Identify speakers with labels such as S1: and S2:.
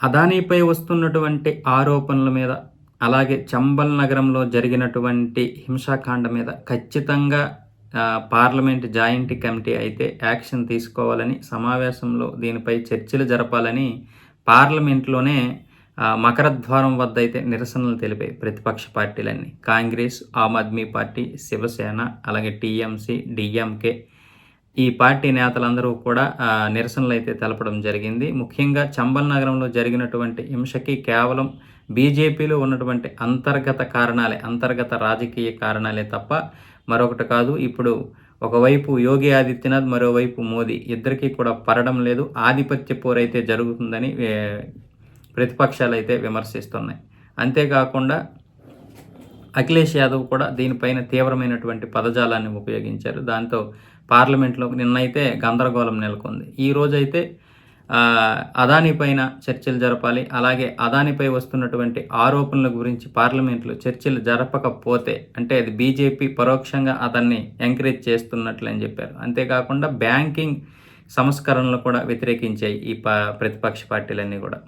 S1: అదానీపై వస్తున్నటువంటి ఆరోపణల మీద అలాగే చంబల్ నగరంలో జరిగినటువంటి హింసాకాండ మీద ఖచ్చితంగా పార్లమెంట్ జాయింట్ కమిటీ అయితే యాక్షన్ తీసుకోవాలని సమావేశంలో దీనిపై చర్చలు జరపాలని పార్లమెంట్లోనే మకరద్వారం వద్ద అయితే నిరసనలు తెలిపాయి ప్రతిపక్ష పార్టీలన్నీ. కాంగ్రెస్ ఆమ్ ఆద్మీ పార్టీ శివసేన అలాగే టీఎంసీ డిఎంకే ఈ పార్టీ నేతలందరూ కూడా నిరసనలు అయితే తెలపడం జరిగింది. ముఖ్యంగా చంబల్ నగరంలో జరిగినటువంటి హింసకి కేవలం బీజేపీలో ఉన్నటువంటి అంతర్గత కారణాలే అంతర్గత రాజకీయ కారణాలే తప్ప మరొకటి కాదు. ఇప్పుడు ఒకవైపు యోగి ఆదిత్యనాథ్ మరోవైపు మోదీ ఇద్దరికీ కూడా పడడం లేదు. ఆధిపత్య పోరైతే జరుగుతుందని ప్రతిపక్షాలు అయితే విమర్శిస్తున్నాయి. అంతేకాకుండా అఖిలేష్ యాదవ్ కూడా దీనిపైన తీవ్రమైనటువంటి పదజాలాన్ని ఉపయోగించారు. దాంతో పార్లమెంట్లో నిన్నైతే గందరగోళం నెలకొంది. ఈ రోజైతే అదానిపైన అదానీ పైన చర్చలు జరపాలి అలాగే అదానిపై వస్తున్నటువంటి ఆరోపణల గురించి పార్లమెంట్లో చర్చలు జరపకపోతే అంటే అది బీజేపీ పరోక్షంగా అతన్ని ఎంకరేజ్ చేస్తున్నట్లు అని చెప్పారు. అంతేకాకుండా బ్యాంకింగ్ సంస్కరణలు కూడా వ్యతిరేకించాయి ఈ ప ప్రతిపక్ష పార్టీలన్నీ కూడా.